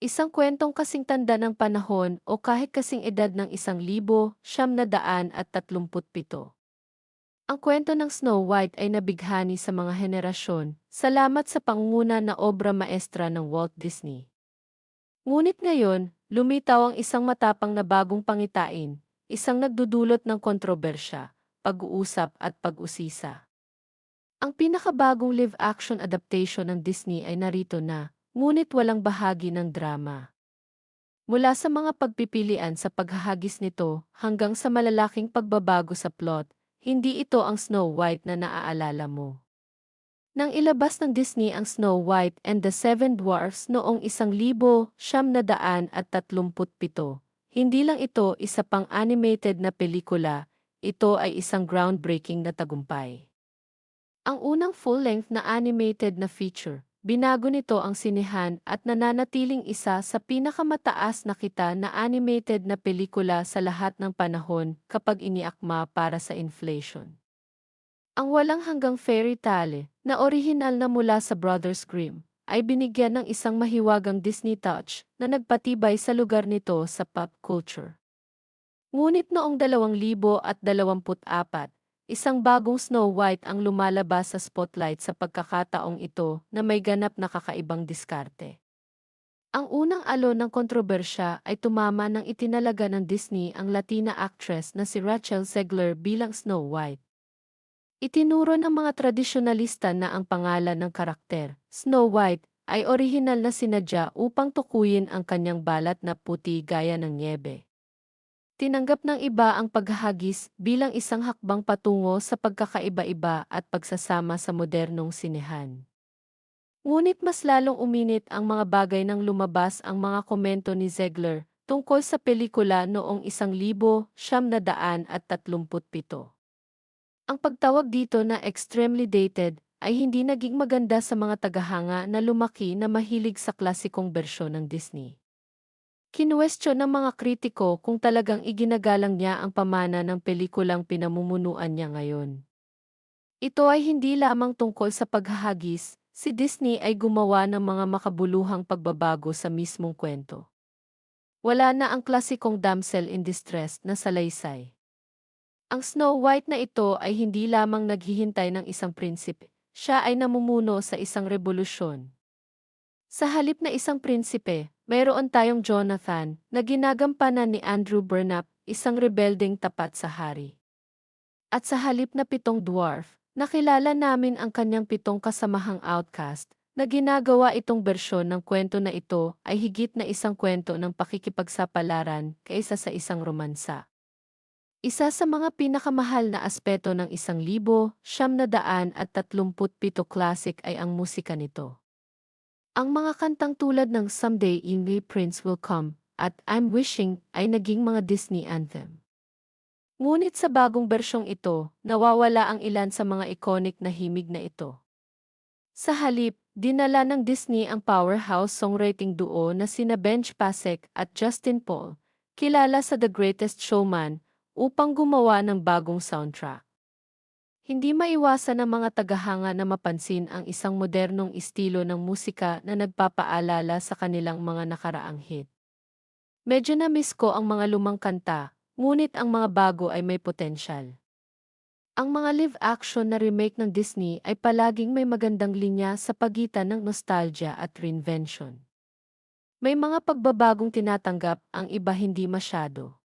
Isang kwentong kasing tanda ng panahon o kahit kasing edad ng isang libo, siyam na daan at tatlumput pito. Ang kwento ng Snow White ay nabighani sa mga henerasyon, salamat sa pangunguna na obra maestra ng Walt Disney. Ngunit ngayon, lumitaw ang isang matapang na bagong pangitain, isang nagdudulot ng kontrobersya, pag-uusap at pag-usisa. Ang pinakabagong live-action adaptation ng Disney ay narito na, ngunit walang bahagi ng drama. Mula sa mga pagpipilian sa paghahagis nito hanggang sa malalaking pagbabago sa plot, hindi ito ang Snow White na naaalala mo. Nang ilabas ng Disney ang Snow White and the Seven Dwarfs noong isang libo, siyam na daan at tatlumput pito, hindi lang ito isa pang animated na pelikula, ito ay isang groundbreaking na tagumpay. Ang unang full-length na animated na feature, Binago nito ang sinehan at nananatiling isa sa pinakamataas na kita na animated na pelikula sa lahat ng panahon kapag iniakma para sa inflation. Ang walang hanggang fairy tale, na orihinal na mula sa Brothers Grimm, ay binigyan ng isang mahiwagang Disney touch na nagpatibay sa lugar nito sa pop culture. Ngunit noong 2024, Isang bagong Snow White ang lumalabas sa spotlight sa pagkakataong ito na may ganap na kakaibang diskarte. Ang unang alo ng kontrobersya ay tumama nang itinalaga ng Disney ang Latina actress na si Rachel Zegler bilang Snow White. Itinuro ng mga tradisyonalista na ang pangalan ng karakter, Snow White, ay orihinal na sinadya upang tukuyin ang kanyang balat na puti gaya ng niebe. Tinanggap ng iba ang paghahagis bilang isang hakbang patungo sa pagkakaiba-iba at pagsasama sa modernong sinehan. Ngunit mas lalong uminit ang mga bagay nang lumabas ang mga komento ni Zegler tungkol sa pelikula noong isang libo, siyam na daan at tatlumput pito. Ang pagtawag dito na extremely dated ay hindi naging maganda sa mga tagahanga na lumaki na mahilig sa klasikong bersyon ng Disney. Kinuwestiyon ng mga kritiko kung talagang iginagalang niya ang pamana ng pelikulang pinamumunuan niya ngayon. Ito ay hindi lamang tungkol sa paghahagis, si Disney ay gumawa ng mga makabuluhang pagbabago sa mismong kwento. Wala na ang klasikong damsel in distress na salaysay. Ang Snow White na ito ay hindi lamang naghihintay ng isang prinsipe, siya ay namumuno sa isang revolusyon. Sa halip na isang prinsipe, mayroon tayong Jonathan na ginagampanan ni Andrew Burnap, isang rebelding tapat sa hari. At sa halip na pitong dwarf, nakilala namin ang kanyang pitong kasamahang outcast, na ginagawa itong bersyon ng kwento na ito ay higit na isang kwento ng pakikipagsapalaran kaysa sa isang romansa. Isa sa mga pinakamahal na aspeto ng isang libo, siyam na daan at tatlumput pito classic ay ang musika nito. Ang mga kantang tulad ng Someday Ingay Prince Will Come at I'm Wishing ay naging mga Disney anthem. Ngunit sa bagong bersyong ito, nawawala ang ilan sa mga iconic na himig na ito. Sa halip, dinala ng Disney ang powerhouse songwriting duo na sina Benj Pasek at Justin Paul, kilala sa The Greatest Showman, upang gumawa ng bagong soundtrack. Hindi maiwasan ng mga tagahanga na mapansin ang isang modernong estilo ng musika na nagpapaalala sa kanilang mga nakaraang hit. Medyo na-miss ko ang mga lumang kanta, ngunit ang mga bago ay may potensyal. Ang mga live-action na remake ng Disney ay palaging may magandang linya sa pagitan ng nostalgia at reinvention. May mga pagbabagong tinatanggap, ang iba hindi masyado.